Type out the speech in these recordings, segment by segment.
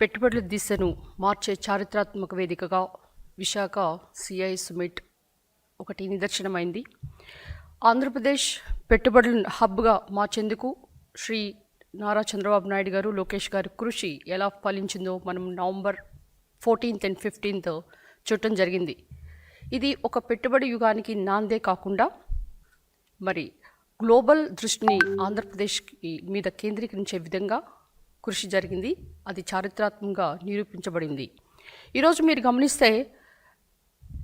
పెట్టుబడుల దిశను మార్చే చారిత్రాత్మక వేదికగా విశాఖ సిఐ సుమిట్ ఒకటి నిదర్శనమైంది. ఆంధ్రప్రదేశ్ పెట్టుబడుల హబ్గా మార్చేందుకు శ్రీ నారా చంద్రబాబు నాయుడు గారు లోకేష్ గారి కృషి ఎలా ఫలించిందో మనం నవంబర్ ఫోర్టీన్త్ అండ్ ఫిఫ్టీన్త్ చూడటం జరిగింది. ఇది ఒక పెట్టుబడి యుగానికి నాందే కాకుండా మరి గ్లోబల్ దృష్టిని ఆంధ్రప్రదేశ్కి మీద కేంద్రీకరించే విధంగా కృషి జరిగింది. అది చారిత్రాత్మకంగా నిరూపించబడింది. ఈరోజు మీరు గమనిస్తే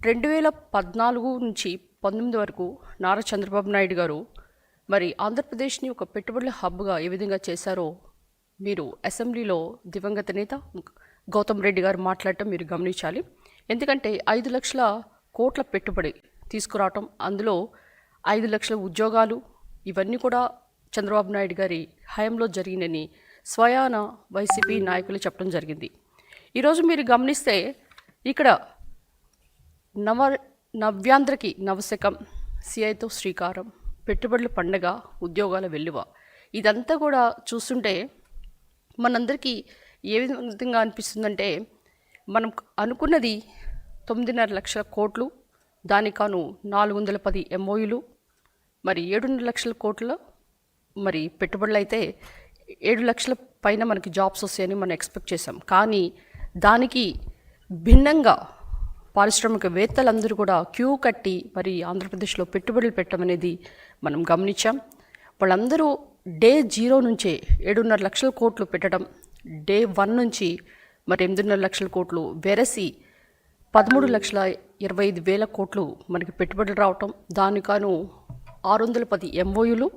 రెండు వేల పద్నాలుగు నుంచి పంతొమ్మిది వరకు నారా చంద్రబాబు నాయుడు గారు మరి ఆంధ్రప్రదేశ్ని ఒక పెట్టుబడుల హబ్గా ఏ విధంగా చేశారో మీరు అసెంబ్లీలో దివంగత నేత గౌతమ్ రెడ్డి గారు మాట్లాడటం మీరు గమనించాలి. ఎందుకంటే ఐదు లక్షల కోట్ల పెట్టుబడి తీసుకురావటం అందులో ఐదు లక్షల ఉద్యోగాలు ఇవన్నీ కూడా చంద్రబాబు నాయుడు గారి హయాంలో జరిగినని స్వయాన వైసీపీ నాయకులు చెప్పడం జరిగింది. ఈరోజు మీరు గమనిస్తే ఇక్కడ నవ నవ్యాంధ్రకి నవశకం సిఐతో శ్రీకారం పెట్టుబడుల పండగ ఉద్యోగాల వెల్లువ ఇదంతా కూడా చూస్తుంటే మనందరికీ ఏ విధంగా అనిపిస్తుందంటే మనం అనుకున్నది తొమ్మిదిన్నర లక్షల కోట్లు దానికి కాను నాలుగు వందల పది ఎంఓయులు మరి ఏడున్నర లక్షల కోట్ల మరి పెట్టుబడులు అయితే ఏడు లక్షల పైన మనకి జాబ్స్ వస్తాయని మనం ఎక్స్పెక్ట్ చేసాం కానీ దానికి భిన్నంగా పారిశ్రామికవేత్తలందరూ కూడా క్యూ కట్టి మరి ఆంధ్రప్రదేశ్లో పెట్టుబడులు పెట్టడం అనేది మనం గమనించాం. వాళ్ళందరూ డే జీరో నుంచే ఏడున్నర లక్షల కోట్లు పెట్టడం డే వన్ నుంచి మరి ఎనిమిదిన్నర లక్షల కోట్లు వెరసి పదమూడు లక్షల ఇరవై ఐదు వేల కోట్లు మనకి పెట్టుబడులు రావటం దానికాను ఆరు వందల పది ఎంఓయులు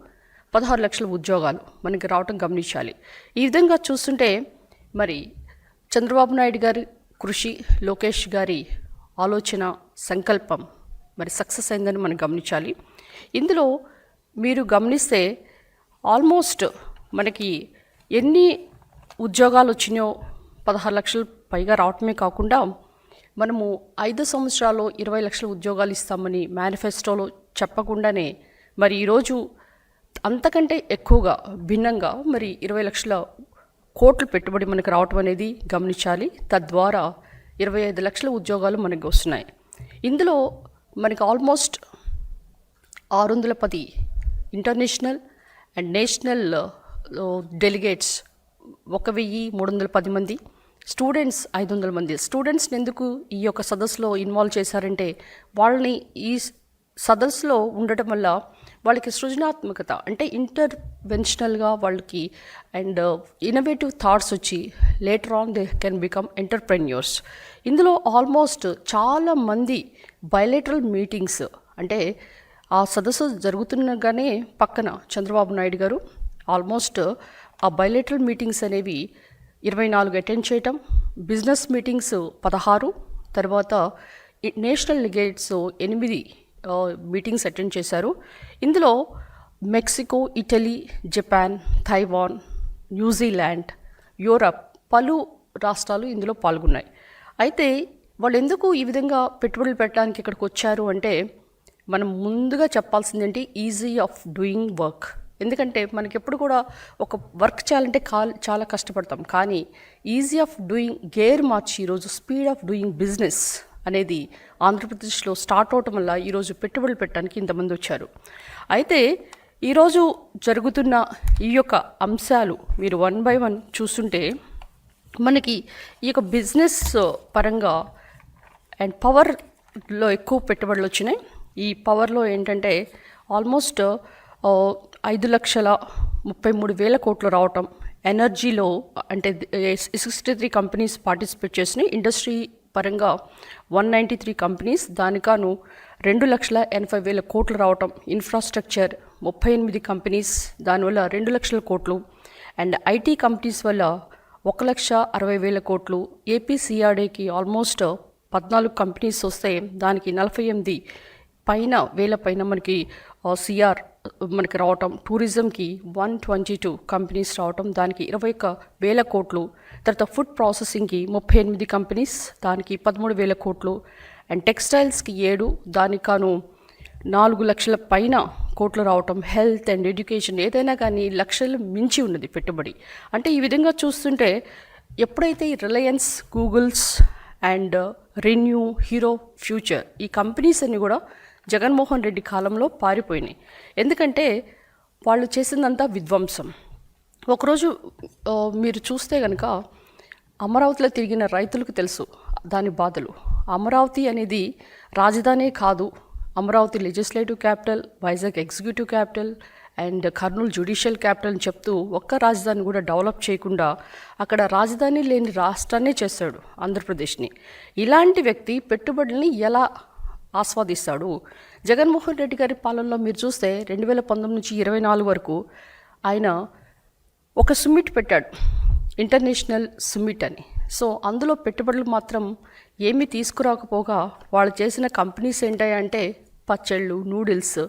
పదహారు లక్షల ఉద్యోగాలు మనకి రావటం గమనించాలి. ఈ విధంగా చూస్తుంటే మరి చంద్రబాబు నాయుడు గారి కృషి లోకేష్ గారి ఆలోచన సంకల్పం మరి సక్సెస్ అయిందని మనం గమనించాలి. ఇందులో మీరు గమనిస్తే ఆల్మోస్ట్ మనకి ఎన్ని ఉద్యోగాలు వచ్చినాయో పదహారు లక్షలు పైగా రావటమే కాకుండా మనము ఐదు సంవత్సరాల్లో ఇరవై లక్షల ఉద్యోగాలు ఇస్తామని మేనిఫెస్టోలో చెప్పకుండానే మరి ఈరోజు అంతకంటే ఎక్కువగా భిన్నంగా మరి ఇరవై లక్షల కోట్లు పెట్టుబడి మనకు రావటం అనేది గమనించాలి. తద్వారా ఇరవై ఐదు లక్షల ఉద్యోగాలు మనకు వస్తున్నాయి. ఇందులో మనకి ఆల్మోస్ట్ ఆరు వందల పది ఇంటర్నేషనల్ అండ్ నేషనల్ డెలిగేట్స్ ఒక వెయ్యి మూడు వందల పది మంది స్టూడెంట్స్ ఐదు వందల మంది. స్టూడెంట్స్ని ఎందుకు ఈ యొక్క సదస్సులో ఇన్వాల్వ్ చేశారంటే వాళ్ళని ఈ సదస్సులో ఉండటం వల్ల వాళ్ళకి సృజనాత్మకత అంటే ఇంటర్వెన్షనల్గా వాళ్ళకి అండ్ ఇన్నోవేటివ్ థాట్స్ వచ్చి later on they can become entrepreneurs ఇందులో ఆల్మోస్ట్ చాలా మంది బయలేటరల్ మీటింగ్స్ అంటే ఆ సదస్సు జరుగుతుండగానే పక్కన చంద్రబాబు నాయుడు గారు ఆల్మోస్ట్ ఆ బయలేటరల్ మీటింగ్స్ అనేవి ఇరవై నాలుగు అటెండ్ చేయటం బిజినెస్ మీటింగ్స్ పదహారు తర్వాత నేషనల్ లిగేట్స్ ఎనిమిది మీటింగ్స్ అటెండ్ చేశారు. ఇందులో Mexico Italy Japan Taiwan New Zealand Europe పలు రాష్ట్రాలు ఇందులో పాల్గొన్నాయి. అయితే వాళ్ళు ఎందుకు ఈ విధంగా పెట్టుబడులు పెట్టడానికి ఇక్కడికి వచ్చారు అంటే మనం ముందుగా చెప్పాల్సిందేంటి? ఈజీ ఆఫ్ డూయింగ్ వర్క్ ఎందుకంటే మనకి ఎప్పుడు కూడా ఒక వర్క్ చేయాలంటే కా చాలా కష్టపడతాం. కానీ ఈజీ ఆఫ్ డూయింగ్ గేర్ మార్చి ఈరోజు స్పీడ్ ఆఫ్ డూయింగ్ బిజినెస్ అనేది ఆంధ్రప్రదేశ్లో స్టార్ట్ అవటం వల్ల ఈరోజు పెట్టుబడులు పెట్టడానికి ఇంతమంది వచ్చారు. అయితే ఈరోజు జరుగుతున్న ఈ యొక్క అంశాలు మీరు వన్ బై వన్ చూస్తుంటే మనకి ఈ యొక్క బిజినెస్ పరంగా అండ్ పవర్లో ఎక్కువ పెట్టుబడులు వచ్చినాయి. ఈ పవర్లో ఏంటంటే ఆల్మోస్ట్ ఐదు లక్షల ముప్పై మూడు వేల కోట్లు రావటం ఎనర్జీలో అంటే సిక్స్టీ త్రీ కంపెనీస్ పార్టిసిపేట్ చేసినాయి ఇండస్ట్రీ పరంగా వన్ నైంటీ త్రీ కంపెనీస్ దానికాను రెండు లక్షల ఎనభై వేల కోట్లు రావటం ఇన్ఫ్రాస్ట్రక్చర్ ముప్పై ఎనిమిది కంపెనీస్ దానివల్ల రెండు లక్షల కోట్లు అండ్ ఐటీ కంపెనీస్ వల్ల ఒక లక్ష అరవై వేల కోట్లు. ఏపీసీఆర్డీకి ఆల్మోస్ట్ పద్నాలుగు కంపెనీస్ వస్తే దానికి నలభై ఎనిమిది పైన వేల పైన మనకి సిఆర్ మనకి రావటం. టూరిజంకి వన్ ట్వంటీ టూ కంపెనీస్ రావటం దానికి ఇరవై ఒక్క వేల కోట్లు. తర్వాత ఫుడ్ ప్రాసెసింగ్కి ముప్పై ఎనిమిది కంపెనీస్ దానికి పదమూడు వేల కోట్లు అండ్ టెక్స్టైల్స్కి ఏడు దానికి కాను నాలుగు లక్షల పైన కోట్లు రావటం హెల్త్ అండ్ ఎడ్యుకేషన్ ఏదైనా కానీ లక్షలు మించి ఉన్నది పెట్టుబడి. అంటే ఈ విధంగా చూస్తుంటే ఎప్పుడైతే ఈ Reliance Googles and ReNew Hero Future ఈ కంపెనీస్ అన్నీ కూడా జగన్మోహన్ రెడ్డి కాలంలో పారిపోయినాయి. ఎందుకంటే వాళ్ళు చేసిందంతా విధ్వంసం. ఒకరోజు మీరు చూస్తే కనుక అమరావతిలో తిరిగిన రైతులకు తెలుసు దాని బాధలు. అమరావతి అనేది రాజధానే కాదు. Amaravati legislative capital Vizag executive capital and Kurnool judicial capital అని చెప్తూ ఒక్క రాజధాని కూడా డెవలప్ చేయకుండా అక్కడ రాజధాని లేని రాష్ట్రాన్నే చేశాడు ఆంధ్రప్రదేశ్ని. ఇలాంటి వ్యక్తి పెట్టుబడుల్ని ఎలా ఆస్వాదిస్తాడు? జగన్మోహన్ రెడ్డి గారి పాలనలో మీరు చూస్తే రెండు వేల పంతొమ్మిది నుంచి ఇరవై నాలుగు వరకు ఆయన ఒక సుమిట్ పెట్టాడు. ఇంటర్నేషనల్ సుమిట్ అని. సో అందులో పెట్టుబడులు మాత్రం ఏమీ తీసుకురాకపోగా వాళ్ళు చేసిన కంపెనీస్ ఏంటంటే పచ్చళ్ళు నూడిల్స్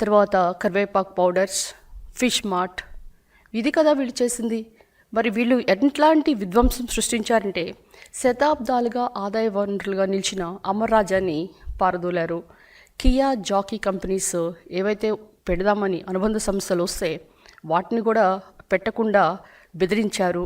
తర్వాత కరివేపాకు పౌడర్స్ ఫిష్ మార్ట్. ఇది కదా వీళ్ళు చేసింది. మరి వీళ్ళు ఎట్లాంటి విధ్వంసం సృష్టించారంటే శతాబ్దాలుగా ఆదాయ వనరులుగా నిలిచిన అమర్రాజాన్ని పారదోలారు. కియా జాకీ కంపెనీస్ ఏవైతే పెడదామని అనుబంధ సంస్థలు వస్తే వాటిని కూడా పెట్టకుండా బెదిరించారు.